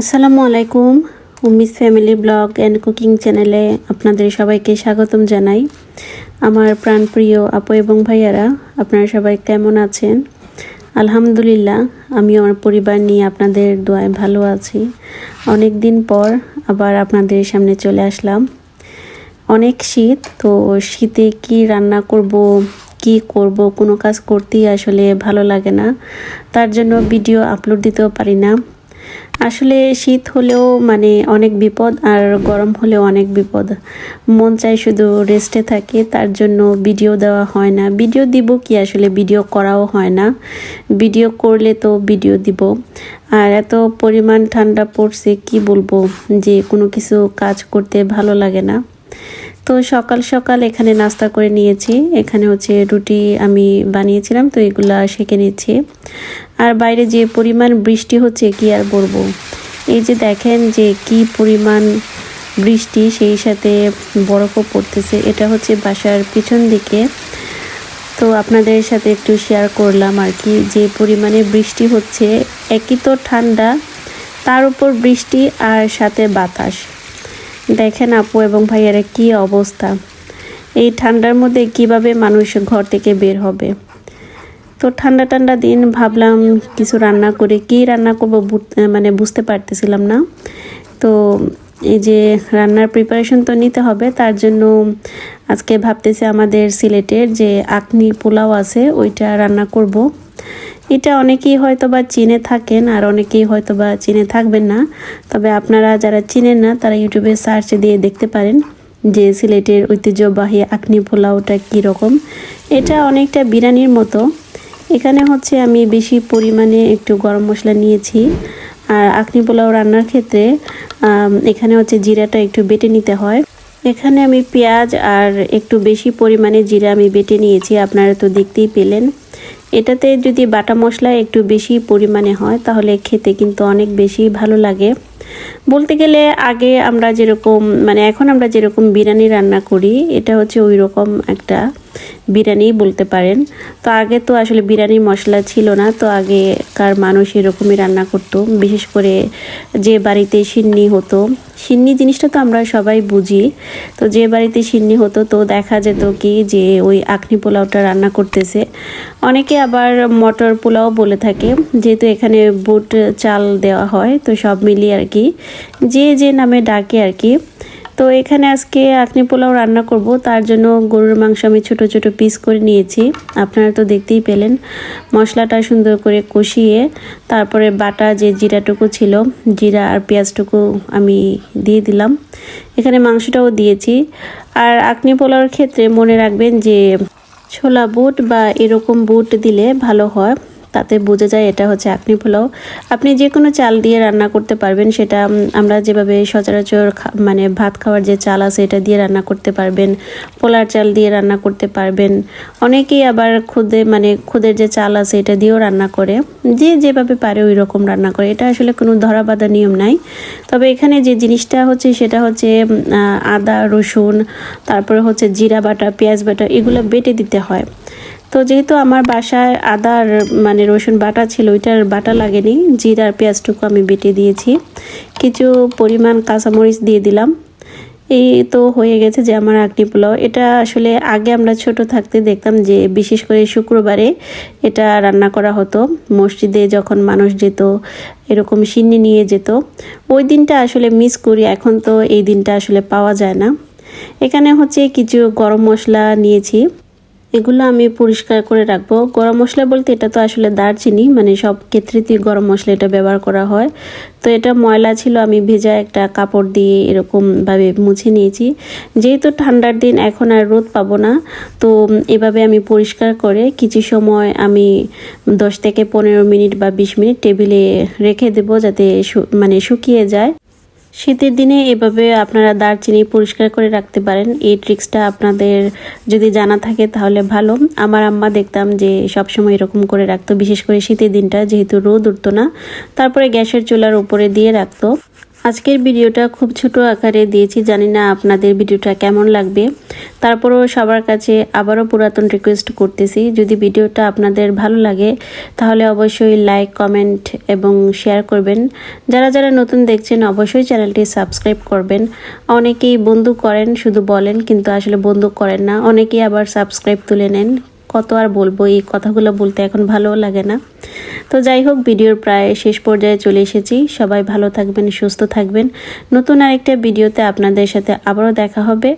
আসসালামু আলাইকুম। Umis family blog and cooking চ্যানেলে আপনাদের সবাইকে স্বাগতম জানাই। আমার প্রাণপ্রিয় আপু এবং ভাইয়ারা, আপনারা সবাই কেমন আছেন? আলহামদুলিল্লাহ আমি আমার পরিবার নিয়ে আপনাদের দোয়ায় ভালো আছি। অনেক দিন পর আবার আপনাদের সামনে চলে আসলাম। অনেক শীত, তো শীতে কি রান্না করব, কি করব, কোনো কাজ করতেই আসলে ভালো লাগে না। তার জন্য ভিডিও আপলোড দিতেও পারি না। আসলে শীত হলেও মানে অনেক বিপদ আর গরম হলেও অনেক বিপদ। মন চাই শুধু রেস্টে থাকে, তার জন্য ভিডিও দেওয়া হয় না। ভিডিও দিব কি আসলে ভিডিও করাও হয় না। ভিডিও করলে তো ভিডিও দিব। আর এত পরিমাণ ঠান্ডা পড়ছে, কি বলব? যে কোনো কিছু কাজ করতে ভালো লাগে না। তো সকাল সকাল এখানে নাস্তা করে নিয়েছি। এখানে হচ্ছে রুটি আমি বানিয়েছিলাম, তো এগুলা সেঁকে নিচ্ছি। আর বাইরে যে পরিমাণ বৃষ্টি হচ্ছে কি আর বলব? এই যে দেখেন যে কি পরিমাণ বৃষ্টি, সেই সাথে বরফও পড়তেছে। এটা হচ্ছে বাসার পিছন দিকে। তো আপনাদের সাথে একটু শেয়ার করলাম আর কি, যে পরিমাণে বৃষ্টি হচ্ছে। একই তো ঠান্ডা, তার উপর বৃষ্টি আর সাথে বাতাস। দেখেন আপু এবং ভাইয়ারা কি অবস্থা? এই ঠান্ডার মধ্যে কীভাবে মানুষ ঘর থেকে বের হবে? তো ঠান্ডা ঠান্ডা দিন, ভাবলাম কিছু রান্না করে, কি রান্না করব মানে বুঝতে পারতেছিলাম না। তো এই যে রান্নার প্রিপারেশন তো নিতে হবে, তার জন্য আজকে ভাবতেছি আমাদের সিলেটের যে আকনি পোলাও আছে, ওইটা রান্না করব। এটা অনেকেই হয়তো বা চিনে থাকেন আর অনেকেই হয়তো বা চিনে থাকবেন না। তবে আপনারা যারা চিনেন না, তারা ইউটিউবে সার্চ দিয়ে দেখতে পারেন যে সিলেটের ঐতিহ্যবাহী আকনি পোলাওটা কীরকম এটা অনেকটা বিরিয়ানির মতো। এখানে হচ্ছে আমি বেশি পরিমাণে একটু গরম মশলা নিয়েছি। আর আখনি পোলাও রান্নার ক্ষেত্রে এখানে হচ্ছে জিরাটা একটু বেটে নিতে হয়। এখানে আমি পেঁয়াজ আর একটু বেশি পরিমাণে জিরা আমি বেটে নিয়েছি, আপনারা তো দেখতেই পেলেন। এটাতে যদি বাটা মশলা একটু বেশি পরিমাণে হয়, তাহলে খেতে কিন্তু অনেক বেশি ভালো লাগে। বলতে গেলে আগে আমরা যেরকম মানে এখন আমরা যেরকম বিরিয়ানি রান্না করি, এটা হচ্ছে ওই রকম একটা বিরিয়ানি বলতে পারেন। তো আগে তো আসলে বিরিয়ানির মশলা ছিল না, তো আগেকার মানুষ এরকমই রান্না করতো। বিশেষ করে যে বাড়িতে সিন্নি হতো, সিন্নি জিনিসটা তো আমরা সবাই বুঝি। তো যে বাড়িতে সিন্নি হতো, তো দেখা যেত কি যে ওই আখনি পোলাওটা রান্না করতেছে। অনেকে আবার মটর পোলাও বলে থাকে, যেহেতু এখানে বুট, চাল দেওয়া হয়, তো সব মিলিয়ে আর কি। যে যে নামে ডাকে আর কি তো এখানে আজকে আখনি পোলাও রান্না করব, তার জন্য গরুর মাংস আমি ছোট ছোট পিস করে নিয়েছি। আপনারা তো দেখতেই পেলেন, মশলাটা সুন্দর করে কষিয়ে, তারপরে বাটা যে জিরাটুকু ছিল, জিরা আর পেঁয়াজটুকু আমি দিয়ে দিলাম। এখানে মাংসটাও দিয়েছি। আর আখনি পোলাওর ক্ষেত্রে মনে রাখবেন যে ছোলা বুট বা এরকম বুট দিলে ভালো হয়। তাতে বোঝা যায় এটা হচ্ছে আকনি পোলাও আপনি যে কোনো চাল দিয়ে রান্না করতে পারবেন, সেটা আমরা যেভাবে সচরাচর মানে ভাত খাওয়ার যে চাল আছে, এটা দিয়ে রান্না করতে পারবেন, পোলার চাল দিয়ে রান্না করতে পারবেন। অনেকেই আবার খুদে মানে খুদের যে চাল আছে, এটা দিয়েও রান্না করে। যে যেভাবে পারে ওই রকম রান্না করে। এটা আসলে কোনো ধরা বাঁধা নিয়ম নাই। তবে এখানে যে জিনিসটা হচ্ছে, সেটা হচ্ছে আদা, রসুন, তারপরে হচ্ছে জিরা বাটা, পেঁয়াজ বাটা, এগুলো বেটে দিতে হয়। তো যেহেতু আমার বাসায় আদার মানে রসুন বাটা ছিল, ওইটার বাটা লাগেনি জিরার পেঁয়াজটুকু আমি বেটে দিয়েছি। কিছু পরিমাণ কাঁচামরিচ দিয়ে দিলাম। এই তো হয়ে গেছে যে আমার আগনি পোলাও। এটা আসলে আগে আমরা ছোট থাকতে দেখতাম যে, বিশেষ করে শুক্রবারে এটা রান্না করা হতো। মসজিদে যখন মানুষ যেত, এরকম সিন্নি নিয়ে যেত। ওই দিনটা আসলে মিস করি, এখন তো এই দিনটা আসলে পাওয়া যায় না। এখানে হচ্ছে কিছু গরম মশলা নিয়েছি। এগুলো আমি পরিষ্কার করে রাখব। গরম মশলা বলতে এটা তো আসলে দারচিনি মানে সব ক্ষেত্রেতেই গরম মশলা এটা ব্যবহার করা হয়। তো এটা ময়লা ছিল, আমি ভেজা একটা কাপড় দিয়ে এরকমভাবে মুছে নিয়েছি। যেহেতু ঠান্ডার দিন, এখন আর রোদ পাবো না। তো এভাবে আমি পরিষ্কার করে কিছু সময় আমি দশ থেকে পনেরো মিনিট বা বিশ মিনিট টেবিলে রেখে দেবো যাতে মানে শুকিয়ে যায়। শীতের দিনে এভাবে আপনারা দারচিনি পরিষ্কার করে রাখতে পারেন। এই ট্রিক্সটা আপনাদের যদি জানা থাকে তাহলে ভালো। আমার আম্মা দেখতাম যে সবসময় এরকম করে রাখতো, বিশেষ করে শীতের দিনটা, যেহেতু রোদ উঠতো না। তারপরে গ্যাসের চুলার উপরে দিয়ে রাখতো। আজকের ভিডিওটা খুব ছোট আকারে দিয়েছি, জানি না আপনাদের ভিডিওটা কেমন লাগবে। তারপরও সবার কাছে আবারও পুরাতন রিকোয়েস্ট করতেছি, যদি ভিডিওটা আপনাদের ভালো লাগে, তাহলে অবশ্যই লাইক কমেন্ট এবং শেয়ার করবেন। যারা যারা নতুন দেখছেন, অবশ্যই চ্যানেলটি সাবস্ক্রাইব করবেন। অনেকেই বন্ধু করেন, শুধু বলেন, কিন্তু আসলে বন্ধু করেন না, অনেকেই আবার সাবস্ক্রাইব তুলে নেন। কত আর বলব, এই কথাগুলো বলতে এখন ভালো লাগে না। তো যাই হোক, ভিডিওর প্রায় শেষ পর্যায়ে চলে এসেছি। সবাই ভালো থাকবেন, সুস্থ থাকবেন। নতুন আরেকটা ভিডিওতে আপনাদের সাথে আবারও দেখা হবে।